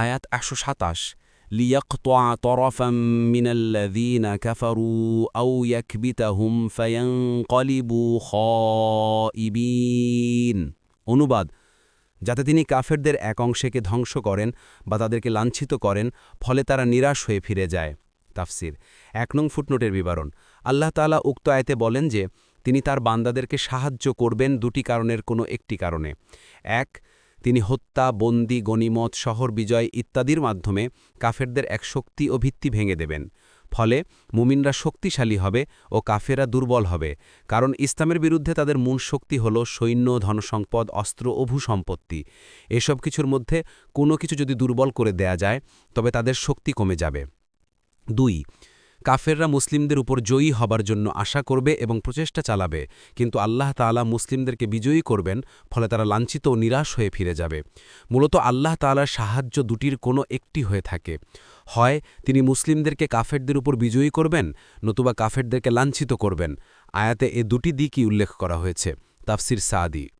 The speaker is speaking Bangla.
আয়াত একশো সাতাশ। আও ইয়াকবিতাহুম ফায়ানকালিবু খাইবিন অনুবাদ, যাতে তিনি কাফেরদের এক অংশেকে ধ্বংস করেন বা তাদেরকে লাঞ্ছিত করেন, ফলে তারা নিরাশ হয়ে ফিরে যায়। তাফসির, এক নং ফুটনোটের বিবরণ। আল্লাহ তাআলা উক্ত আয়তে বলেন যে, তিনি তার বান্দাদেরকে সাহায্য করবেন দুটি কারণের কোনো একটি কারণে। এক তিনি হত্যা, বন্দি, গণিমত, শহর বিজয় ইত্যাদির মাধ্যমে কাফেরদের এক শক্তি ও ভিত্তি ভেঙে দেবেন। ফলে মুমিনরা শক্তিশালী হবে ও কাফেরা দুর্বল হবে, কারণ ইসলামের বিরুদ্ধে তাদের মূল শক্তি হল সৈন্য, ধনসম্পদ, অস্ত্র ও ভূসম্পত্তি। এসব কিছুর মধ্যে কোনো কিছু যদি দুর্বল করে দেয়া যায়, তবে তাদের শক্তি কমে যাবে। দুই কাফেররা মুসলিমদের উপর জয়ী হবার জন্য আশা করবে এবং প্রচেষ্টা চালাবে। কিন্তু আল্লাহ তাআলা মুসলিমদেরকে বিজয়ী করবেন, ফলে তারা লাঞ্ছিত ও নিরাশ হয়ে ফিরে যাবে। মূলত আল্লাহ তাআলার সাহায্য দুটির কোনো একটি হয়ে থাকে। হয়, তিনি মুসলিমদেরকে কাফেরদের উপর বিজয়ী করবেন, নতুবা কাফেরদেরকে লাঞ্ছিত করবেন। আয়াতে এ দুটি দিকই উল্লেখ করা হয়েছে। তাফসির সাদি।